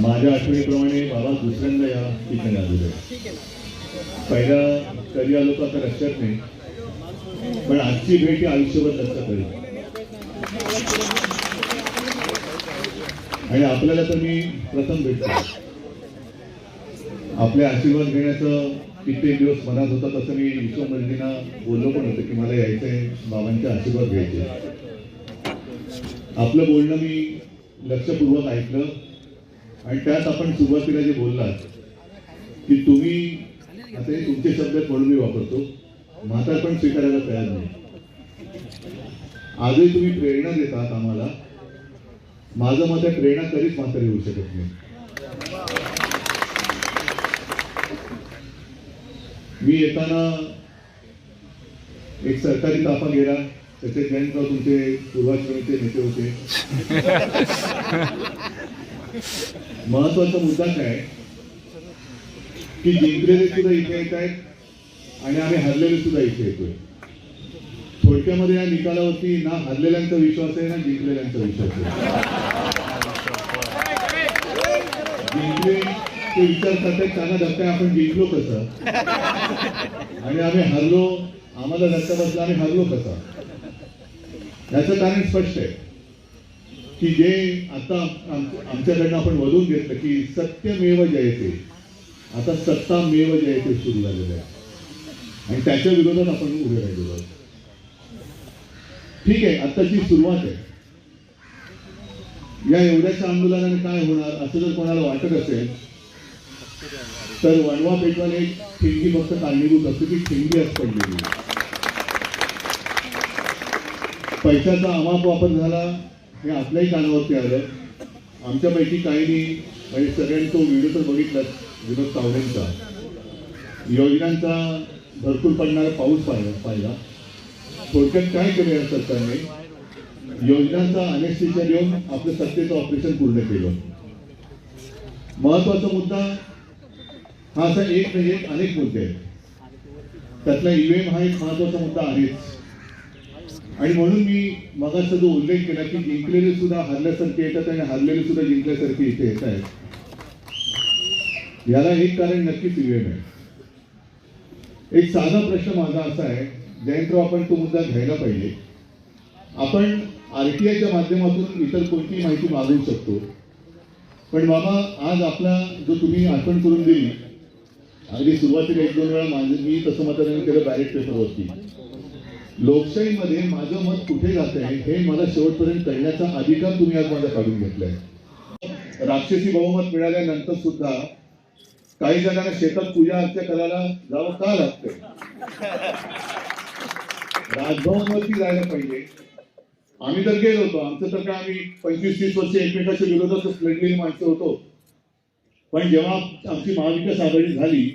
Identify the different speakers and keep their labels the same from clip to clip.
Speaker 1: माझ्या आठवणीप्रमाणे बाबा दुसऱ्यांदा या ठिकाणी आलेले पहिला कधी आलो तर आता लक्षात नाही पण आजची भेट ही आयुष्यभर लक्षात राहील. आणि आपल्याला तर मी प्रथम भेटतो आपले आशीर्वाद घेण्याचं कित्येक दिवस मनात होता तसं मी विश्वमंडळींना बोललो पण होतं की मला यायचंय बाबांचे आशीर्वाद घ्यायचे. आपलं बोलणं मी लक्षपूर्वक ऐकलं. आणि त्यात आपण सुरुवातीला जे बोललात की तुम्ही आता हे तुमचे शब्द म्हणून मी वापरतो. म्हातारपण स्वीकारायला तयार नाही. आजही तुम्ही प्रेरणा देतात आम्हाला. माझं मत आहे प्रेरणा कधीच म्हातारी होऊ शकत नाही. मी येताना एक सरकारी ताफा गेला. त्याचे जयंतराव तुमचे पूर्वाश्रमीचे नेते होते. महत्त्वाचा मुद्दा काय? की जिंकलेले सुद्धा इथे येत आहेत आणि आम्ही हरलेले सुद्धा इथे येतोय. थोडक्यामध्ये या निकालावरती ना हरलेल्यांचा विश्वास आहे ना जिंकलेल्यांचा विश्वास आहे. जिंकले ते विचार करतायत त्यांना धक्का आपण जिंकलो कसं? आणि आम्ही हरलो आम्हाला धक्का बसला आम्ही हरलो कसा? याचं कारण स्पष्ट आहे. की जे आता आमच्याकडनं आपण वधून घेतलं की सत्यमेव जयते. आता सत्तामेव जयते सुरू झालेलं आहे. आणि त्याच्या विरोधात आपण उभे राहिलेलो ठीक आहे आत्ताची सुरुवात आहे. या एवढ्याच्या आंदोलनाने काय होणार असं जर कोणाला वाटत असेल तर वणवा पेटवाल एक ठिंगी फक्त कारणीभूत असते ती ठिंगी असं पडलेली पैशाचा अमाप वापर झाला हे आपल्याही कानावरती आलं. आमच्यापैकी काहींनी म्हणजे सगळ्यांनी तो व्हिडिओ तर बघितलाच विनोद तावडेंचा. योजनांचा भरपूर पडणारा पाऊस पाहिला पाहिला. थोडक्यात काय केलं या सरकारने? योजनांचा अनेस्थिच्या देऊन आपलं सत्तेचं ऑपरेशन पूर्ण केलं. महत्त्वाचा मुद्दा हा असा एक नाही एक अनेक मुद्दे आहेत. त्यातला ईव्हीएम हा एक महत्त्वाचा मुद्दा आहेच. आणि म्हणून मी मगाचा जो उल्लेख केला की जिंकलेले सुद्धा हरल्यासारखे येतात आणि हरलेले सुद्धा जिंकल्यासारखे इथे येत आहेत. याला एक कारण नक्कीच ईव्हीएम आहे. एक साधा प्रश्न माझा असा आहे जयंतराव आपण तो मुद्दा घ्यायला पाहिजे. आपण आरटीआयच्या माध्यमातून इतर कोणतीही माहिती मागवू शकतो. पण बाबा आज आपला जो तुम्ही आठवण करून दिली अगदी सुरुवातीला एक दोन वेळा माझं मी तसं मतदान केलं बॅलेट पेपरवरती लोकशाहीमध्ये माझं मत कुठे जात आहे हे मला शेवटपर्यंत कळण्याचा अधिकार तुम्ही आज माझा काढून घेतलाय. राक्षसी बहुमत मिळाल्यानंतर सुद्धा काही जणांना शेतात पूजा अर्चा करायला जावं का लागतंय? राजभवनवरती जायला पाहिजे. आम्ही तर गेलो होतो आमचं तर काय आम्ही पंचवीस तीस वर्ष एकमेकाच्या विरोधातच लढलेली माणसं होतो. पण जेव्हा आमची महाविकास आघाडी झाली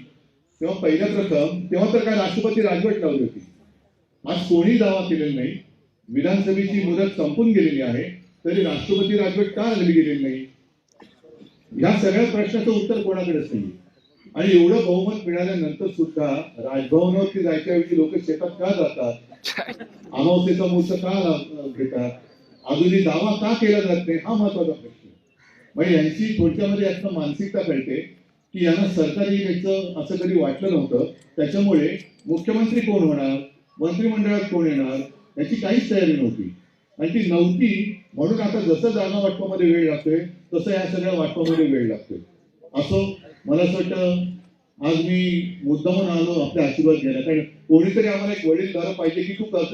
Speaker 1: तेव्हा पहिल्या प्रथम तेव्हा तर काय राष्ट्रपती राजवट लावली होती. आज कोणी दावा केलेला नाही. विधानसभेची मुदत संपून गेलेली आहे. तरी राष्ट्रपती राजवट का आणली गेलेली नाही? या सगळ्या प्रश्नाचं उत्तर कोणाकडेच नाही. आणि एवढं बहुमत मिळाल्यानंतर सुद्धा राजभवनावरती जायच्याऐवजी लोक शेतात का जातात? अमावस्येचा मुहूर्त का घेतात? अजूनही दावा का केला जात नाही? हा महत्त्वाचा प्रश्न म्हणजे यांची थोडक्यामध्ये यातनं मानसिकता कळते की यांना सरकारी यायचं असं कधी वाटलं नव्हतं. त्याच्यामुळे मुख्यमंत्री कोण होणार? मंत्रिमंडळात कोण येणार याची काहीच तयारी नव्हती. आणि ती नव्हती म्हणून आता जसं जागा वाटपामध्ये वेळ लागतोय तसं या सगळ्या वाटपामध्ये वेळ लागतोय. असो मला असं वाटतं आज मी मुद्दामून आलो आपले आशीर्वाद घ्यायला. कारण कोणीतरी आम्हाला एक वडील पाहिजे की तू करतोय.